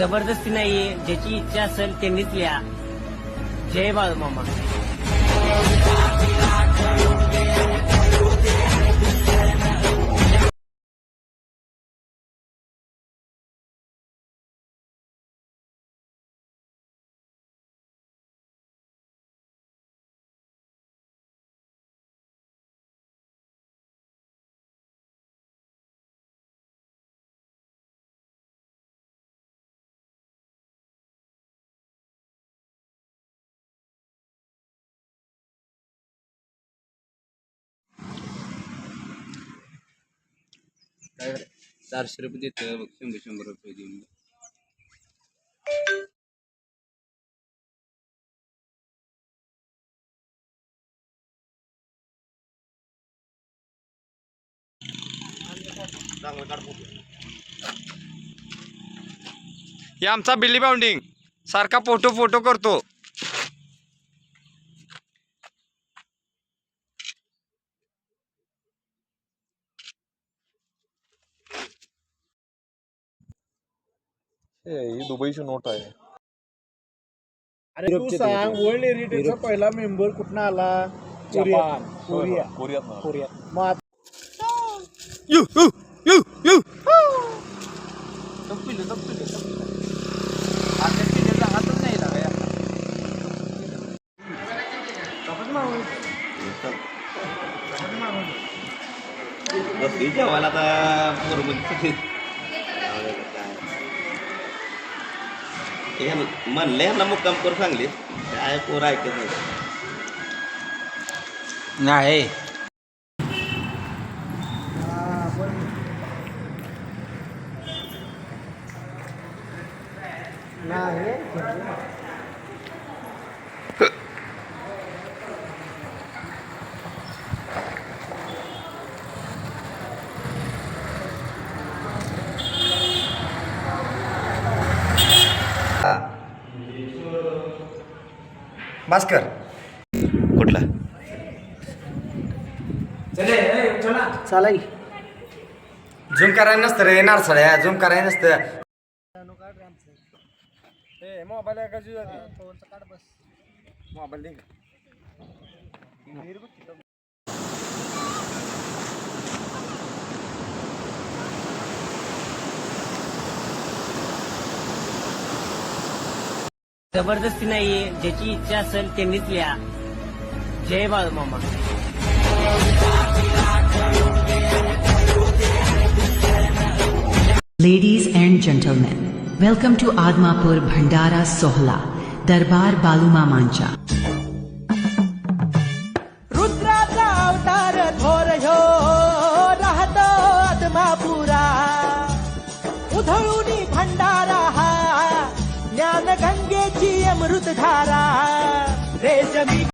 जबरदस्ती नाहीये ज्याची इच्छा असेल त्यांनीच लिहा. जय बाळूमामा. काय चारशे रुपये देतं बघ शंभर शंभर रुपये देऊन हे आमचा बिल्ली बाउंडिंग. सारखा फोटो फोटो करतो. ही दुबईची नोट आहे. अरे तू सांग वर्ल्ड हेरिटेजचा पहिला मेंबर कुठं आला? कोरिया. कोरिया. कोरियात ना कोरिया. मग आता यू यू यू यू. बसली जेवायला आता बरोबर म्हणले ना मुक्काम करू सांगले. काय पोर ऐकत नाही. नाही. भास्कर. कुठला? चला की. झूम करायला नसतं रे नारसाळ्या झूम करायला नसतं. मोबाईल मोबाईल ज़बरदस्ती नहीं है ज्याची इच्छा असेल ते निसल्या जय Bal Mama. Ladies and gentleman welcome to Adamapur Bhandara सोहला दरबार बालूमा मांचा गंगेची अमृतधारा रेशमी